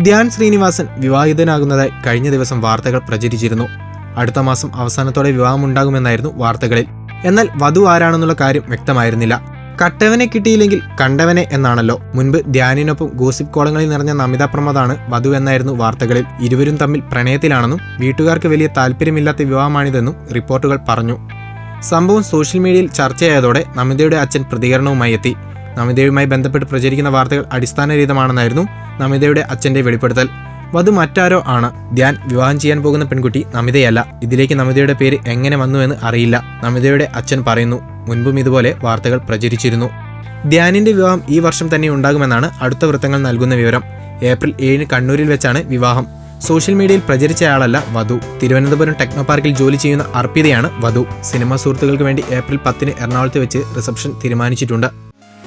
ധ്യാൻ ശ്രീനിവാസൻ വിവാഹിതനാകുന്നതായി കഴിഞ്ഞ ദിവസം വാർത്തകൾ പ്രചരിച്ചിരുന്നു. അടുത്ത മാസം അവസാനത്തോടെ വിവാഹമുണ്ടാകുമെന്നായിരുന്നു വാർത്തകളിൽ. എന്നാൽ വധു ആരാണെന്നുള്ള കാര്യം വ്യക്തമായിരുന്നില്ല. കട്ടവനെ കിട്ടിയില്ലെങ്കിൽ കണ്ടവനെ എന്നാണല്ലോ. മുൻപ് ധ്യാനിനൊപ്പം ഗോസിപ്പ് കോളങ്ങളിൽ നിറഞ്ഞ നമിത പ്രമോദാണ് വധു എന്നായിരുന്നു വാർത്തകളിൽ. ഇരുവരും തമ്മിൽ പ്രണയത്തിലാണെന്നും വീട്ടുകാർക്ക് വലിയ താല്പര്യമില്ലാത്ത വിവാഹമാണിതെന്നും റിപ്പോർട്ടുകൾ പറഞ്ഞു. സംഭവം സോഷ്യൽ മീഡിയയിൽ ചർച്ചയായതോടെ നമിതയുടെ അച്ഛൻ പ്രതികരണവുമായി എത്തി. നമിതയുമായി ബന്ധപ്പെട്ട് പ്രചരിക്കുന്ന വാർത്തകൾ അടിസ്ഥാനരഹിതമാണെന്നായിരുന്നു നമിതയുടെ അച്ഛന്റെ വെളിപ്പെടുത്തൽ. വധു മറ്റാരോ ആണ്. ധ്യാൻ വിവാഹം ചെയ്യാൻ പോകുന്ന പെൺകുട്ടി നമിതയല്ല. ഇതിലേക്ക് നമിതയുടെ പേര് എങ്ങനെ വന്നു എന്ന് അറിയില്ല. നമിതയുടെ അച്ഛൻ പറയുന്നു മുൻപും ഇതുപോലെ വാർത്തകൾ പ്രചരിച്ചിരുന്നു. ധ്യാനിന്റെ വിവാഹം ഈ വർഷം തന്നെ ഉണ്ടാകുമെന്നാണ് അടുത്ത വൃത്തങ്ങൾ നൽകുന്ന വിവരം. ഏപ്രിൽ ഏഴിന് കണ്ണൂരിൽ വെച്ചാണ് വിവാഹം. സോഷ്യൽ മീഡിയയിൽ പ്രചരിച്ചയാളല്ല വധു. തിരുവനന്തപുരം ടെക്നോ പാർക്കിൽ ജോലി ചെയ്യുന്ന അർപ്പിതയാണ് വധു. സിനിമാ സുഹൃത്തുക്കൾക്ക് വേണ്ടി ഏപ്രിൽ പത്തിന് എറണാകുളത്ത് വെച്ച് റിസപ്ഷൻ തീരുമാനിച്ചിട്ടുണ്ട്.